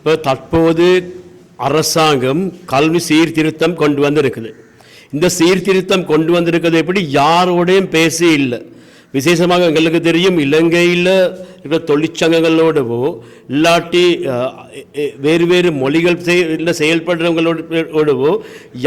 இப்போ தற்போது அரசாங்கம் கல்வி சீர்திருத்தம் கொண்டு வந்திருக்குது. இந்த சீர்திருத்தம் கொண்டு வந்திருக்கிறது எப்படி? யாரோடையும் பேசி இல்லை. விசேஷமாக எங்களுக்கு தெரியும் இலங்கையில் இருக்கிற தொழிற்சங்கங்களோடவோ இல்லாட்டி வேறு வேறு மொழிகள் இல்லை செயல்படுறவங்களோடவோ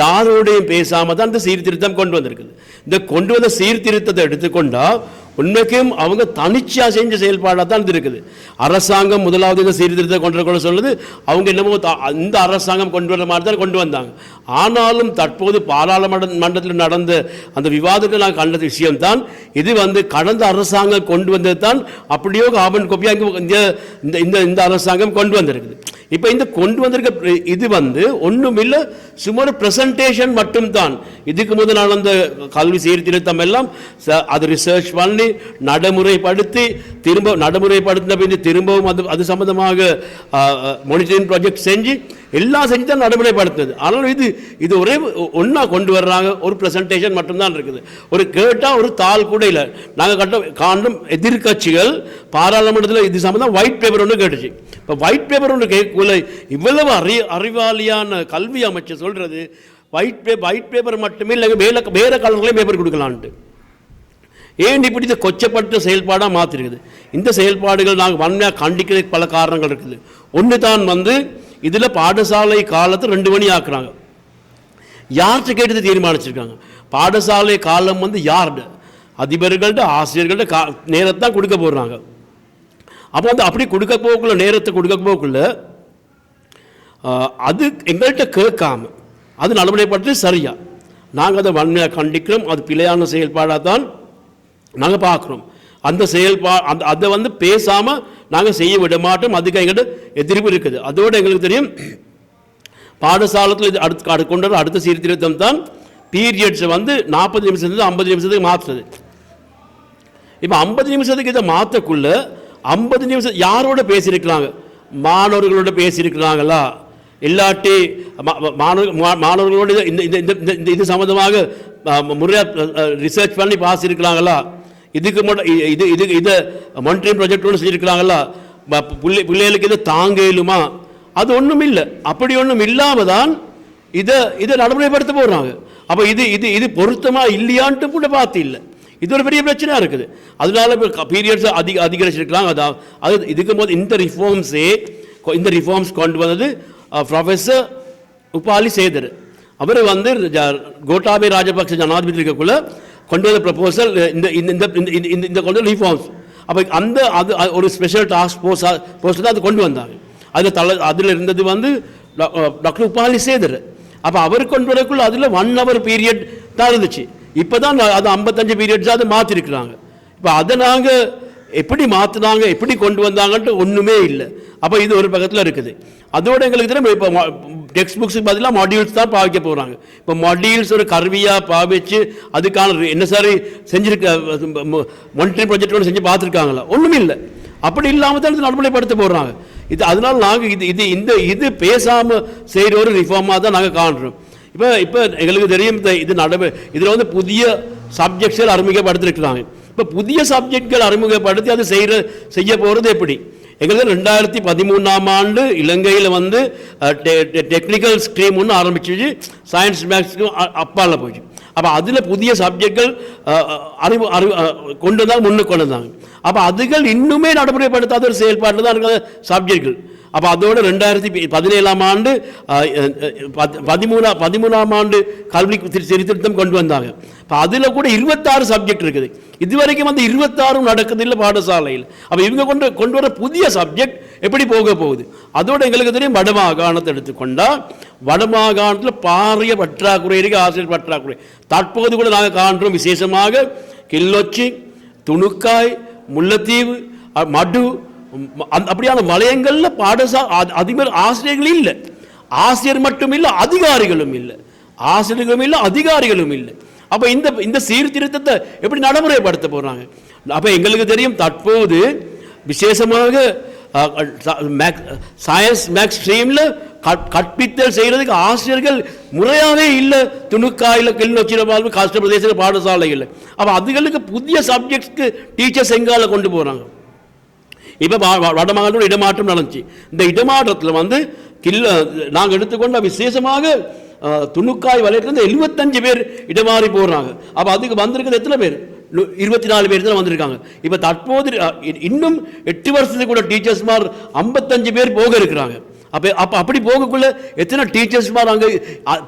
யாரோடையும் பேசாமல் தான் இந்த சீர்திருத்தம் கொண்டு வந்திருக்குது. இந்த கொண்டு வந்த சீர்திருத்தத்தை எடுத்துக்கொண்டால் உண்மைக்கும் அவங்க தனிச்சையாக செஞ்ச செயல்பாடாக தான் இது இருக்குது அரசாங்கம் முதலாவது இந்த சீர்திருத்தத்தை கொண்டு வர சொல்லுது. அவங்க என்னமோ த- இந்த அரசாங்கம் கொண்டு வர மாதிரி தான் கொண்டு வந்தாங்க. ஆனாலும் தற்போது பாராளுமன்ற மன்றத்தில் நடந்த அந்த விவாதத்தில் நான் கண்ட விஷயம்தான். இது வந்து கடந்த அரசாங்கம் கொண்டு வந்தது தான் அப்படியோ காபன் கோப்பியாக இந்த இந்த இந்த இந்த அரசாங்கம் கொண்டு வந்திருக்குது. இப்போ இந்த கொண்டு வந்திருக்க இது வந்து ஒன்றும் இல்லை சுமார் ப்ரெசன்டேஷன் மட்டும்தான். இதுக்கு முதல் நடந்த கல்வி சீர்திருத்தம் எல்லாம் ச- அது ரிசர்ச் பண்ணி நடைமுறைப்படுத்தி திரும்ப நடைமுறைப்படுத்தின பின் திரும்பவும் அது அது சம்மந்தமாக மானிட்டரிங் ப்ராஜெக்ட் செஞ்சு எல்லாம் செஞ்சு தான் நடைமுறைப்படுத்துது ஆனால் இது இது ஒரே ஒன்றா கொண்டு வர்றாங்க. ஒரு ப்ரெசன்டேஷன் மட்டும்தான் இருக்குது. ஒரு கேட்டால் ஒரு தாள் கூட இல்லை. நாங்கள் கட்ட காண்டும் எதிர்க்கட்சிகள் பாராளுமன்றத்தில் இது சம்பந்தம் ஒயிட் பேப்பர் ஒன்று கேட்டுச்சு. இப்போ ஒயிட் பேப்பர் ஒன்று கேட்கல இவ்வளவு அறி அறிவாளியான கல்வி அமைச்சர் சொல்கிறது ஒயிட் பேப்பர் ஒயிட் பேப்பர் மட்டுமே இல்லை வேற வேறு கலர்லேயும் பேப்பர் கொடுக்கலான்ட்டு. ஏன் இப்படி இந்த கொச்சப்பட்ட செயல்பாடாக மாற்றிருக்குது இந்த செயல்பாடுகள் நாங்கள் வன்மையாக கண்டிக்கிறதுக்கு பல காரணங்கள் இருக்குது. ஒன்று தான் வந்து இதில் பாடசாலை காலத்தை ரெண்டு மணி ஆக்குறாங்க. யார்கிட்ட கேட்டு தீர்மானிச்சிருக்காங்க? பாடசாலை காலம் வந்து யார்கிட்ட அதிபர்கள்ட்ட ஆசிரியர்கள்ட்ட கா நேரத்தை தான் கொடுக்க போடுறாங்க அப்போ வந்து அப்படி கொடுக்க போக்குள்ள நேரத்தை கொடுக்க போக்குள்ள அது எங்கள்கிட்ட கேட்காம அது நடைமுறைப்பட்டு சரியா? நாங்கள் அதை வன்மையாக கண்டிக்கிறோம் அது பிழையான செயல்பாடாக தான் நாங்கள் பார்க்குறோம். அந்த செயல்பா அந்த அதை வந்து பேசாமல் நாங்கள் செய்ய விட மாட்டோம் அதுக்கு எங்கள்கிட்ட எதிர்ப்பு இருக்குது. அதோடு எங்களுக்கு தெரியும் பாடசாலத்தில் இது அடுத்து அடுத்து கொண்டு வர அடுத்த சீர்திருத்தம் தான் பீரியட்ஸை வந்து நாற்பது நிமிஷத்துலேருந்து ஐம்பது நிமிஷத்துக்கு மாற்றுறது இப்போ ஐம்பது நிமிஷத்துக்கு இதை மாற்றக்குள்ளே ஐம்பது நிமிஷம் யாரோட பேசியிருக்கிறாங்க? மாணவர்களோட பேசியிருக்கிறாங்களா? இல்லாட்டி மா- மாணவ- மா- மாணவர்களோட இந்த இந்த இந்த- இந்த- இந்த இது சம்மந்தமாக முறையாக ரிசர்ச் பண்ணி பாஸ் இருக்கிறாங்களா இதுக்கு மட்டும் இது இது இதை மானிட்டரிங் ப்ராஜெக்ட் ஒன்று செஞ்சுருக்கிறாங்களா ப- பிள்ளை பிள்ளைகளுக்கு இதை தாங்க இயலுமா அது ஒன்றும் இல்லை. அப்படி ஒன்றும் இல்லாமல் தான் இதை இதை நடைமுறைப்படுத்த போடுறாங்க அப்போ இது இது இது பொருத்தமாக இல்லையான்ட்டு கூட பார்த்து இல்லை. இது ஒரு பெரிய பிரச்சனையாக இருக்குது. அதனால இப்போ பீரியட்ஸ் அதிக அதிகரிச்சிருக்கலாம் அதான் அது இதுக்கு போது இந்த ரிஃபார்ம்ஸே இந்த ரிஃபார்ம்ஸ் கொண்டு வந்தது ப்ரொஃபஸர் உபாலி சேதர். அவர் வந்து ஜ- கோட்டாபய ராஜபக்ச ஜனாதிபதி இருக்கக்குள்ள கொண்டு வந்த ப்ரப்போசல் இந்த இந்த இந்த இந்த- இந்த இந்த கொண்டு ரிஃபார்ம்ஸ் அப்போ அந்த அது அது ஒரு ஸ்பெஷல் டாஸ்க் ஃபோர்ஸ் ஃபோர்ஸ் தான் அது கொண்டு வந்தாங்க அதில் தலை அதில் இருந்தது வந்து டாக்டர் உபாலி சேதர். அப்போ அவர் கொண்டு வரக்குள்ள அதில் ஒன் ஹவர் பீரியட் தான் இருந்துச்சு. இப்போ தான் அது ஐம்பத்தஞ்சு பீரியட்ஸாக அதை மாற்றிருக்கிறாங்க இப்போ அதை நாங்கள் எப்படி மாற்றினாங்க எப்படி கொண்டு வந்தாங்கன்ட்டு ஒன்றுமே இல்லை. அப்போ இது ஒரு பக்கத்தில் இருக்குது. அதோட எங்களுக்கு தெரியும் இப்போ டெக்ஸ்ட் புக்ஸுக்கு பதிலாக மாடியூல்ஸ் தான் பாவிக்க போகிறாங்க இப்போ மாடியூல்ஸ் ஒரு கருவியாக பாவிச்சு அதுக்கான என்ன சாரி செஞ்சுருக்க மொனிட்டரிங் ப்ராஜெக்ட் செஞ்சு பார்த்துருக்காங்களா ஒன்றுமே இல்லை. அப்படி இல்லாமல் தான் இது நடைமுறைப்படுத்த போடுறாங்க இது அதனால் நாங்கள் இது இது இந்த இது பேசாமல் செய்கிற ஒரு ரிஃபார்மாக தான் நாங்கள் காண்றோம். இப்போ இப்போ எங்களுக்கு தெரியும் இந்த இது நடவு இதில் வந்து புதிய சப்ஜெக்ட்ஸில் அறிமுகப்படுத்திருக்கிறாங்க. இப்போ புதிய சப்ஜெக்ட்கள் அறிமுகப்படுத்தி அது செய்கிற செய்ய போகிறது எப்படி? எங்களுக்கு ரெண்டாயிரத்தி பதிமூணாம் ஆண்டு இலங்கையில் வந்து டெக்னிக்கல் ஸ்ட்ரீம் ஒன்று ஆரம்பிச்சிச்சு. சயின்ஸ் மேக்ஸுக்கு அப்பால் போச்சு அப்போ அதில் புதிய சப்ஜெக்ட்கள் அறிவு அறிவு கொண்டு வந்தாங்க முன்னுக்கு கொண்டு வந்தாங்க. அப்போ அதுகள் இன்னுமே நடைமுறைப்படுத்தாத ஒரு செயல்பாட்டில் தான் இருக்கிற சப்ஜெக்ட்கள் அப்போ அதோட ரெண்டாயிரத்தி பி- பதினேழாம் ஆண்டு பத்- பதிமூணா பதிமூணாம் ஆண்டு கல்வி சீர்திருத்தம் கொண்டு வந்தாங்க இப்போ அதில் கூட இருபத்தாறு சப்ஜெக்ட் இருக்குது இதுவரைக்கும் வந்து இருபத்தாறும் நடக்குது இல்லை பாடசாலையில் அப்போ இவங்க கொண்டு கொண்டு வர புதிய சப்ஜெக்ட் எப்படி போக போகுது அதோடு எங்களுக்கு தெரியும் வடமாகாணத்தை எடுத்துக்கொண்டால் வடமாகாணத்தில் பாரிய பற்றாக்குறை இருக்குது ஆசிரியர் பற்றாக்குறை தற்போது கூட நாங்கள் காண்றோம் விசேஷமாக கிள்ளொச்சி துணுக்காய் முல்லைத்தீவு மடு அப்படியான வலயங்களில் பாடசா அதிபர் ஆசிரியர்கள் இல்லை. ஆசிரியர் மட்டும் இல்லை அதிகாரிகளும் இல்லை. ஆசிரியர்களும் இல்லை அதிகாரிகளும் இல்லை. அப்போ இந்த இந்த சீர்திருத்தத்தை எப்படி நடைமுறைப்படுத்த போகிறாங்க அப்போ எங்களுக்கு தெரியும் தற்போது விசேஷமாக சயின்ஸ் மேக்ஸ் ஸ்ட்ரீமில் கற்பித்தல் செய்கிறதுக்கு ஆசிரியர்கள் முறையாகவே இல்லை. துணுக்காயில் கிளிநொச்சியில் வாழ்வு கஷ்ட பிரதேச பாடசாலையில் அப்போ அதுகளுக்கு புதிய சப்ஜெக்ட்ஸ்க்கு டீச்சர்ஸ் எங்கால கொண்டு போகிறாங்க இப்போ வடமாகாணத்தோட இடமாற்றம் நடந்துச்சு. இந்த இடமாற்றத்தில் வந்து கில்ல நாங்கள் எடுத்துக்கொண்ட விசேஷமாக துணுக்காய் வலையிலிருந்து எழுபத்தஞ்சு பேர் இடமாறி போடுறாங்க அப்போ அதுக்கு வந்திருக்கிறது எத்தனை பேர்? இருபத்தி நாலு பேர் தான் வந்திருக்காங்க. இப்போ தற்போது இன்னும் எட்டு வருஷத்துக்கு கூட டீச்சர்ஸ்மார் ஐம்பத்தஞ்சு பேர் போக இருக்கிறாங்க. அப்போ அப்போ அப்படி போகக்குள்ள எத்தனை டீச்சர்ஸ்மார் அங்கே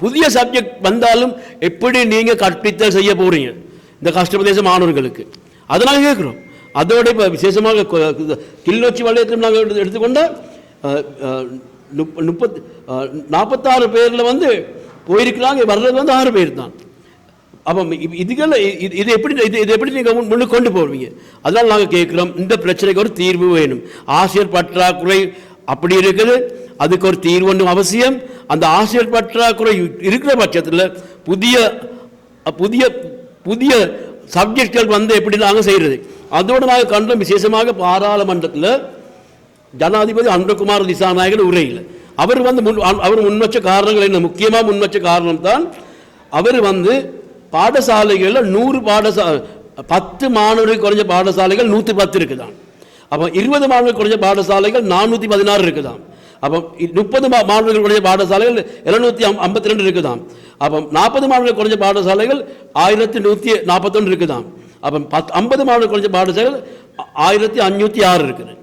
புதிய சப்ஜெக்ட் வந்தாலும் எப்படி நீங்கள் கற்பித்தல் செய்ய போகிறீங்க இந்த கஷ்டப்பிரதேச மாணவர்களுக்கு. அதை நாங்கள் கேட்குறோம் அதோட இப்போ விசேஷமாக கிளிநொச்சி வலயத்தில் நாங்கள் எடுத்துக்கொண்டால் அஹ், முப்பத் நாற்பத்தாறு பேரில் வந்து போயிருக்கிறாங்க. வர்றது வந்து ஆறு பேர் தான். அப்போ இ- இதுகள் இது இது எப்படி இது இது எப்படி நீங்கள் முன்னு கொண்டு போவீங்க? அதனால் நாங்கள் கேட்குறோம். இந்த பிரச்சனைக்கு ஒரு தீர்வு வேணும். ஆசிரியர் பற்றாக்குறை அப்படி இருக்குது. அதுக்கு ஒரு தீர்வு ஒன்றும் அவசியம். அந்த ஆசிரியர் பற்றாக்குறை இருக்கிற பட்சத்தில் புதிய புதிய புதிய சப்ஜெக்ட்கள் வந்து எப்படி நாங்கள் செய்கிறது அதோடு நாங்கள் கண்டோம் விசேஷமாக பாராளுமன்றத்தில் ஜனாதிபதி அன்பகுமார் திசாநாயகன் உரையில். அவர் வந்து முன் அவர் முன்வச்ச காரணங்கள் என்ன? முக்கியமாக முன்வச்ச காரணம் தான் அவர் வந்து பாடசாலைகளில் நூறு பாடசா பத்து மாணவர்கள் குறைஞ்ச பாடசாலைகள் நூற்றி பத்து இருக்குதான் அப்போ இருபது மாணவர்கள் குறைஞ்ச பாடசாலைகள் நானூற்றி பதினாறு இருக்குதான் அப்போ முப்பது மா- மாணவர்கள் குறைஞ்ச பாடசாலைகள் எழுநூற்றி ஐம்பத்தி ரெண்டு இருக்குதாம். அப்போ நாற்பது மாணவர்கள் குறைஞ்ச பாடசாலைகள் ஆயிரத்தி நூற்றி நாற்பத்தொன்று இருக்குதாம். அப்போ பத் ஐம்பது மாணவர்கள் குறைஞ்ச பாடசாலைகள் ஆயிரத்தி அஞ்சூற்றி ஆறு இருக்குது.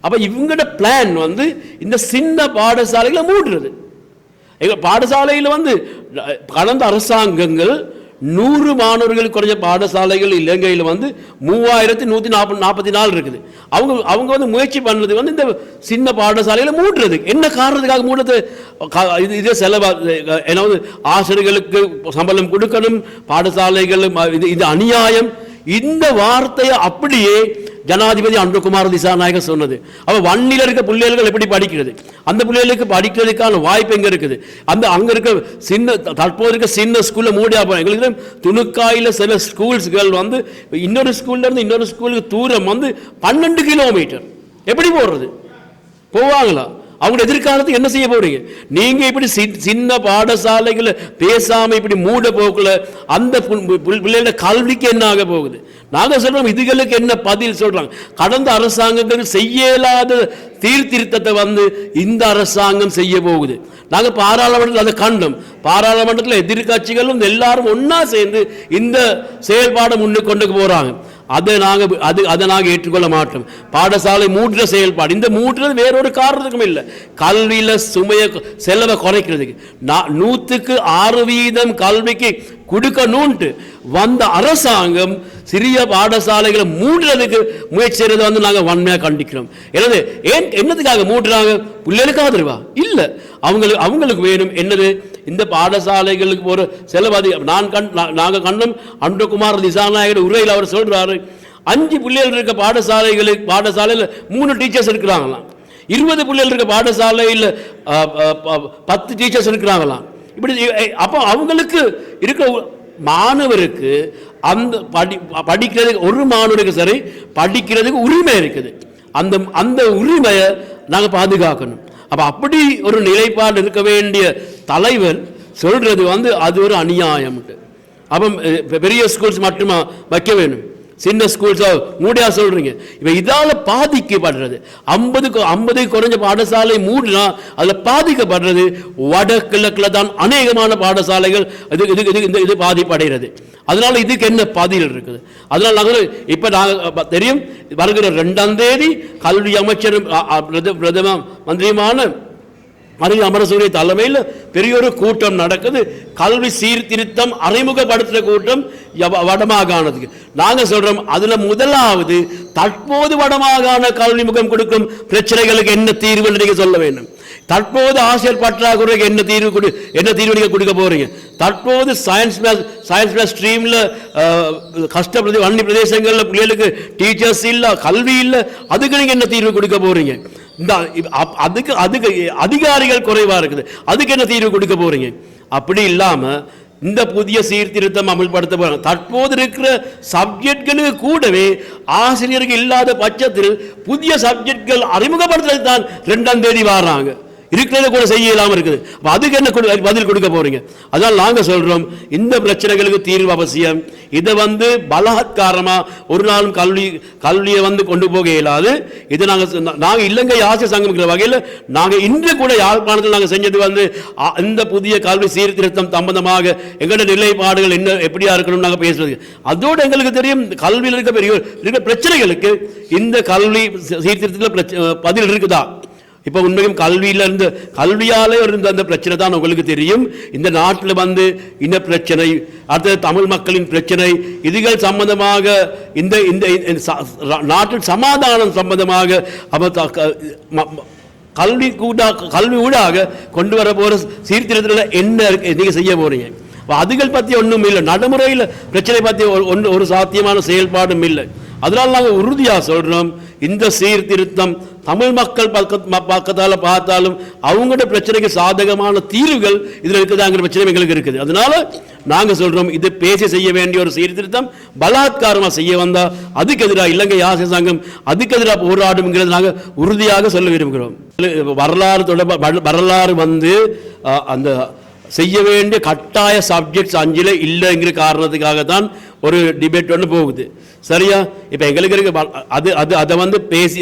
அப்போ இவங்களோட பிளான் வந்து இந்த சின்ன பாடசாலைகளை மூடுறது. எங்கள் பாடசாலையில் வந்து கடந்த அரசாங்கங்கள் நூறு மாணவர்கள் குறைஞ்ச பாடசாலைகள் இலங்கையில் வந்து மூவாயிரத்தி நூற்றி நாற்பது நாற்பத்தி நாலு இருக்குது. அவங்க அவங்க வந்து முயற்சி பண்ணுறது வந்து இந்த சின்ன பாடசாலையில் மூடுறது. என்ன காரணத்துக்காக மூடுறது? கா- இது இதே செலவா ஏன்னா வந்து ஆசிரியர்களுக்கு சம்பளம் கொடுக்கணும் பாடசாலைகள் இது இது அநியாயம். இந்த வார்த்தையை அப்படியே ஜனாதிபதி அன்புகுமார் திசாநாயகர் சொன்னது. அப்போ வன்னில இருக்க பிள்ளைகள் எப்படி படிக்கிறது? அந்த பிள்ளைகளுக்கு படிக்கிறதுக்கான வாய்ப்பு எங்கே இருக்குது? அந்த அங்கே இருக்க சின்ன த- தற்போது இருக்க சின்ன ஸ்கூலில் மூடியா போறோம் எங்களுக்கு துணுக்காயில் துணுக்காயில சில ஸ்கூல்ஸ்கள் வந்து இன்னொரு ஸ்கூல்லேருந்து இன்னொரு ஸ்கூலுக்கு தூரம் வந்து பன்னெண்டு கிலோமீட்டர் எப்படி போடுறது போவாங்களா? அவங்க எதிர்காலத்துக்கு என்ன செய்ய போறீங்க? நீங்க இப்படி சி- சின்ன பாடசாலைகளை பேசாம இப்படி மூட போக்குல அந்த பு- பிள்ளைகளோட கல்விக்கு என்ன ஆக போகுது? நாங்கள் சொல்றோம் இதுகளுக்கு என்ன பதில் சொல்றாங்க? கடந்த அரசாங்கங்கள் செய்யலாத சீர்திருத்தத்தை வந்து இந்த அரசாங்கம் செய்ய போகுது. நாங்கள் பாராளுமன்றத்தில் அதை கண்டோம். பாராளுமன்றத்தில் எதிர்கட்சிகளும் எல்லாரும் ஒன்னா சேர்ந்து இந்த செயல்பாடை முன்னுக்கு கொண்டு போறாங்க. அதை நாங்கள் அது அதை நாங்கள் ஏற்றுக்கொள்ள மாட்டோம். பாடசாலை மூடுற செயல்பாடு. இந்த மூடுறது வேறொரு காரணத்துக்கும் இல்லை. கல்வியில் சுமையை செலவை குறைக்கிறதுக்கு. நான் நூற்றுக்கு ஆறு வீதம் கல்விக்கு கொடுக்கணும்ட்டு வந்த அரசாங்கம் சிறிய பாடசாலைகளை மூடுறதுக்கு முயற்சி செய்யறதை வந்து நாங்கள் வன்மையாக கண்டிக்கிறோம். என்னது? ஏன் என்னத்துக்காக மூடுறாங்க? பிள்ளைகளுக்கு ஆதரவா இல்லை. அவங்களுக்கு அவங்களுக்கு வேணும். என்னது? இந்த பாடசாலைகளுக்கு ஒரு செலவு அதிகம் நான் கண் நாங்கள் நாங்க கண்டோம் அன்புகுமார் திசாநாயகர் உரையில் அவர் சொல்கிறாரு அஞ்சு பிள்ளைகள் இருக்க பாடசாலைகளுக்கு பாடசாலையில் மூணு டீச்சர்ஸ் இருக்கிறாங்களாம். இருபது பிள்ளைகள் இருக்க பாடசாலையில் பத்து டீச்சர்ஸ் இருக்கிறாங்களாம். இப்படி அப்போ அவங்களுக்கு இருக்க மாணவருக்கு அந்த படி படிக்கிறதுக்கு ஒரு மாணவருக்கு சரி படிக்கிறதுக்கு உரிமை இருக்குது. அந்த அந்த உரிமையை நாங்கள் பாதுகாக்கணும். அப்போ அப்படி ஒரு நிலைப்பாடு இருக்க வேண்டிய தலைவர் சொல்கிறது வந்து அது ஒரு அநியாயம்ட்டு அப்போ பெரிய ஸ்கூல்ஸ் மட்டுமா வைக்க வேணும்? சின்ன ஸ்கூல்ஸாக மூடியா சொல்கிறீங்க இப்போ இதால் பாதிக்கப்படுறது. ஐம்பதுக்கு ஐம்பது குறைஞ்ச பாடசாலை மூடினா அதில் பாதிக்கப்படுறது வடகிழக்கில் தான் அநேகமான பாடசாலைகள் இது இது இது இந்த இது பாதிப்படைகிறது. அதனால் இதுக்கு என்ன பாதிகள் இருக்குது? அதனால் நாங்கள் இப்போ நாங்கள் தெரியும் வருகிற ரெண்டாம் தேதி கல்வி அமைச்சரும் பிரதம மந்திரியுமான மரிய அமரசூரிய தலைமையில் பெரிய ஒரு கூட்டம் நடக்குது. கல்வி சீர்திருத்தம் அறிமுகப்படுத்துகிற கூட்டம் வடமாகாணத்துக்கு. நாங்கள் சொல்கிறோம் அதில் முதலாவது தற்போது வடமாகாண கல்வி முகம் கொடுக்கும் பிரச்சனைகளுக்கு என்ன தீர்வு நீங்கள் சொல்ல வேண்டும். தற்போது ஆசிரியர் பற்றாக்குறைக்கு என்ன தீர்வு கொடு என்ன தீர்வு நீங்கள் கொடுக்க போகிறீங்க தற்போது சயின்ஸ் மேத் சயின்ஸ் மேத் ஸ்ட்ரீமில் கஷ்டப்பிரதே வன்னி பிரதேசங்களில் பிள்ளைகளுக்கு டீச்சர்ஸ் இல்லை கல்வி இல்லை அதுக்கு நீங்கள் என்ன தீர்வு கொடுக்க போகிறீங்க இந்த அப்- அதுக்கு அதுக்கு அதிகாரிகள் குறைவாக இருக்குது. அதுக்கு என்ன தீர்வு கொடுக்க போகிறீங்க அப்படி இல்லாமல் இந்த புதிய சீர்திருத்தம் அமல்படுத்த போகிறாங்க தற்போது இருக்கிற சப்ஜெக்ட்களுக்கு கூடவே ஆசிரியருக்கு இல்லாத பட்சத்தில் புதிய சப்ஜெக்ட்கள் அறிமுகப்படுத்துறதுக்கு தான் ரெண்டாம் தேதி வர்றாங்க. இருக்கிறத கூட செய்ய இல்லாமல் இருக்குது. அப்போ அதுக்கு என்ன கொடு- பதில் கொடுக்க போகிறீங்க அதான் நாங்கள் சொல்கிறோம் இந்த பிரச்சனைகளுக்கு தீர்வு அவசியம். இதை வந்து பலாத்காரமாக ஒரு நாளும் கல்வி கல்வியை வந்து கொண்டு போக இயலாது. இதை நாங்கள் நாங்கள் இல்லைங்க இலங்கை ஆசிய சங்கம்ங்கிற வகையில் நாங்கள் இன்று கூட யாழ்ப்பாணத்தில் நாங்கள் செஞ்சது வந்து இந்த புதிய கல்வி சீர்திருத்தம் சம்பந்தமாக எங்களோட நிலைப்பாடுகள் என்ன எப்படியா இருக்கணும் நாங்கள் பேசுறது. அதோடு எங்களுக்கு தெரியும் கல்வியில் இருக்க பெரிய இருக்கிற பிரச்சனைகளுக்கு இந்த கல்வி சீர்திருத்தத்தில் பதில் இருக்குதா? இப்போ உண்மையும் கல்வியிலிருந்து கல்வியாலே இருந்த அந்த பிரச்சனை தான் உங்களுக்கு தெரியும். இந்த நாட்டில் வந்து இந்த பிரச்சனை அடுத்தது தமிழ் மக்களின் பிரச்சனை இதுகள் சம்பந்தமாக இந்த இந்த நாட்டில் சமாதானம் சம்பந்தமாக கல்வி கூட கல்வி ஊடாக கொண்டு வர போகிற சீர்திருத்தத்தில் என்ன நீங்கள் செய்ய போகிறீங்க அப்ப அதுகள் பற்றி ஒன்றும் இல்லை. நடைமுறையில் பிரச்சனை பற்றி ஒரு- ஒன்று ஒரு சாத்தியமான செயல்பாடும் இல்லை. அதனால் நாங்கள் உறுதியாக சொல்கிறோம் இந்த சீர்திருத்தம் தமிழ் மக்கள் பக்க பக்கத்தால் பார்த்தாலும் அவங்களோட பிரச்சனைக்கு சாதகமான தீர்வுகள் இதில் இருக்குதாங்கிற பிரச்சனை எங்களுக்கு இருக்குது. அதனால நாங்கள் சொல்கிறோம் இது பேசி செய்ய வேண்டிய ஒரு சீர்திருத்தம் பலாத்காரமாக செய்ய வந்தால் அதுக்கு எதிராக இலங்கை ஆசிய சங்கம் அதுக்கு எதிராக போராடும்ங்கிறது நாங்கள் உறுதியாக சொல்ல விரும்புகிறோம். வரலாறு தொடர்பாக வரலாறு வந்து அந்த செய்ய வேண்டிய கட்டாய சப்ஜெக்ட்ஸ் அஞ்சில் இல்லைங்கிற காரணத்துக்காக தான் ஒரு டிபேட் ஒன்று போகுது. சரியா? இப்போ எங்களுக்கு இருக்க அது அது அதை வந்து பேசி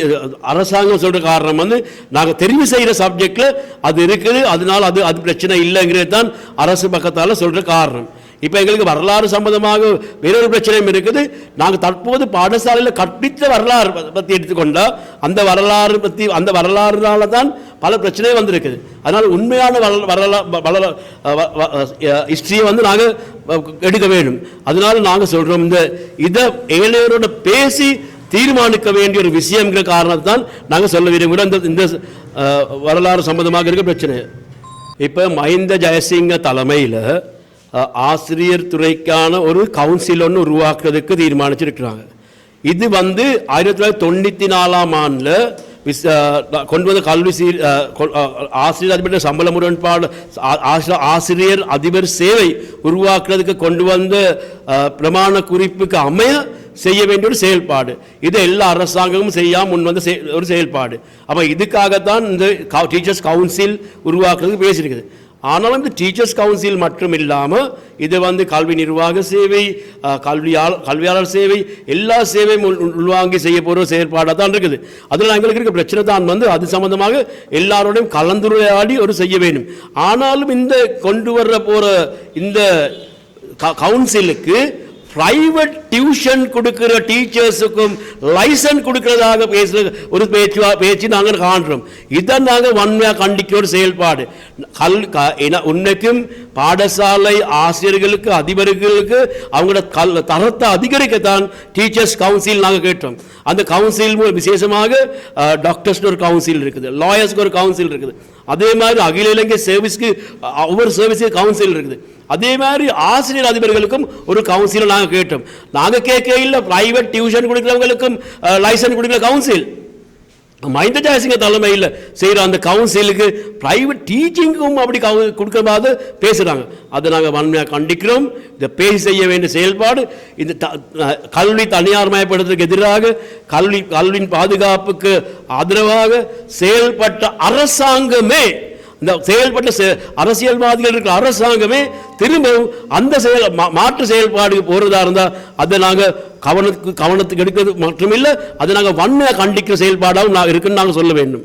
அரசாங்கம் சொல்கிற காரணம் வந்து நாங்கள் தெரிவு செய்கிற சப்ஜெக்டில் அது இருக்குது அதனால அது அது பிரச்சனை இல்லைங்கிறது தான் அரசு பக்கத்தால் சொல்கிற காரணம். இப்போ எங்களுக்கு வரலாறு சம்பந்தமாக வேறொரு பிரச்சனையும் இருக்குது. நாங்கள் தற்போது பாடசாலையில் கற்பித்த வரலாறு பற்றி எடுத்துக்கொண்டால் அந்த வரலாறு பற்றி அந்த வரலாறுனால தான் பல பிரச்சனையும் வந்திருக்குது. அதனால் உண்மையான வரல வரலா வரலா ஹிஸ்ட்ரியை வந்து நாங்கள் எடுக்க வேண்டும். அதனால நாங்கள் சொல்கிறோம் இந்த இதை ஏழையரோட பேசி தீர்மானிக்க வேண்டிய ஒரு விஷயங்கிற காரணத்தான் நாங்கள் சொல்ல விரும்புகிறோம் இந்த இந்த வரலாறு சம்பந்தமாக இருக்க பிரச்சனை. இப்போ மஹிந்த ஜெயசிங்க தலைமையில் ஆசிரியர் துறைக்கான ஒரு கவுன்சில் ஒன்று உருவாக்குறதுக்கு தீர்மானிச்சிருக்கிறாங்க. இது வந்து ஆயிரத்தி தொள்ளாயிரத்தி தொண்ணூற்றி நாலாம் ஆண்டில் விஸ் கொண்டு வந்த கல்வி சீர் கொ- ஆசிரியர் அதிபர் சம்பள முரண்பாடு ஆசிரியர் அதிபர் சேவை உருவாக்குறதுக்கு கொண்டு வந்த பிரமாண குறிப்புக்கு அமைய செய்ய வேண்டிய ஒரு செயல்பாடு. இது எல்லா அரசாங்கமும் செய்யாம முன் வந்த ஒரு செயல்பாடு. அப்போ இதுக்காகத்தான் இந்த டீச்சர்ஸ் கவுன்சில் உருவாக்குறதுக்கு பேசியிருக்குது. ஆனாலும் இந்த டீச்சர்ஸ் கவுன்சில் மட்டும் இல்லாமல் இது வந்து கல்வி நிர்வாக சேவை கல்வியாளர் கல்வியாளர் சேவை எல்லா சேவையும் உள்- உள்வாங்கி செய்ய போகிற செயற்பாடாக தான் இருக்குது. அதில் எங்களுக்கு இருக்க பிரச்சனை தான் வந்து அது சம்மந்தமாக எல்லாரோடையும் கலந்துரையாடி ஒரு செய்ய வேண்டும். ஆனாலும் இந்த கொண்டு வர போகிற இந்த க- கவுன்சிலுக்கு பிரைவேட் டியூஷன் கொடுக்கிற டீச்சர்ஸுக்கும் லைசன்ஸ் கொடுக்கிறதாக பேசுகிற ஒரு பேச்சு பேச்சு நாங்கள் காண்றோம் இதை நாங்கள் வன்மையாக கண்டிக்கிற ஒரு செயல்பாடு கல் க- என- உன்னைக்கும் பாடசாலை ஆசிரியர்களுக்கு அதிபர்களுக்கு அவங்களோட கல் தரத்தை அதிகரிக்கத்தான் டீச்சர்ஸ் கவுன்சில் நாங்கள் கேட்டோம் அந்த கவுன்சில் மூலம் விசேஷமாக டாக்டர்ஸ்க்கு ஒரு கவுன்சில் இருக்குது லாயர்ஸ்க்கு ஒரு கவுன்சில் இருக்குது அதே மாதிரி அகில இலங்கை சர்வீஸ்க்கு ஒவ்வொரு சர்வீஸுக்கு கவுன்சில் இருக்குது. அதே மாதிரி ஆசிரியர் அதிபர்களுக்கும் ஒரு கவுன்சிலை நாங்கள் கேட்டோம். நாங்கள் கேட்க இல்லை பிரைவேட் டியூஷன் கொடுக்குறவங்களுக்கும் லைசன்ஸ் கொடுக்குற கவுன்சில் மஹிந்த ஜெயசிங்க தலைமையில் செய்கிற அந்த கவுன்சிலுக்கு ப்ரைவேட் டீச்சிங்கும் அப்படி கவு கொடுக்கறது பேசுகிறாங்க அதை நாங்கள் வன்மையாக கண்டிக்கிறோம். இதை பேசி செய்ய வேண்டிய செயல்பாடு இந்த த- கல்வி கல்வி தனியார்மயப்படுத்துறதுக்கு எதிராக கல்வி கல்வியின் பாதுகாப்புக்கு ஆதரவாக செயல்பட்ட அரசாங்கமே இந்த செயல்பட்ட செ- அரசியல்வாதிகள் இருக்கிற அரசாங்கமே திரும்பவும் அந்த செயல் மாற்று செயல்பாடுக்கு போகிறதா இருந்தால் அதை நாங்கள் கவனத்துக்கு கவனத்துக்கு எடுக்கிறது மட்டுமில்லை அதை நாங்கள் வன்மையாக கண்டிக்கிற செயல்பாடாகவும் நான் இருக்குன்னு நாங்கள் சொல்ல வேண்டும்.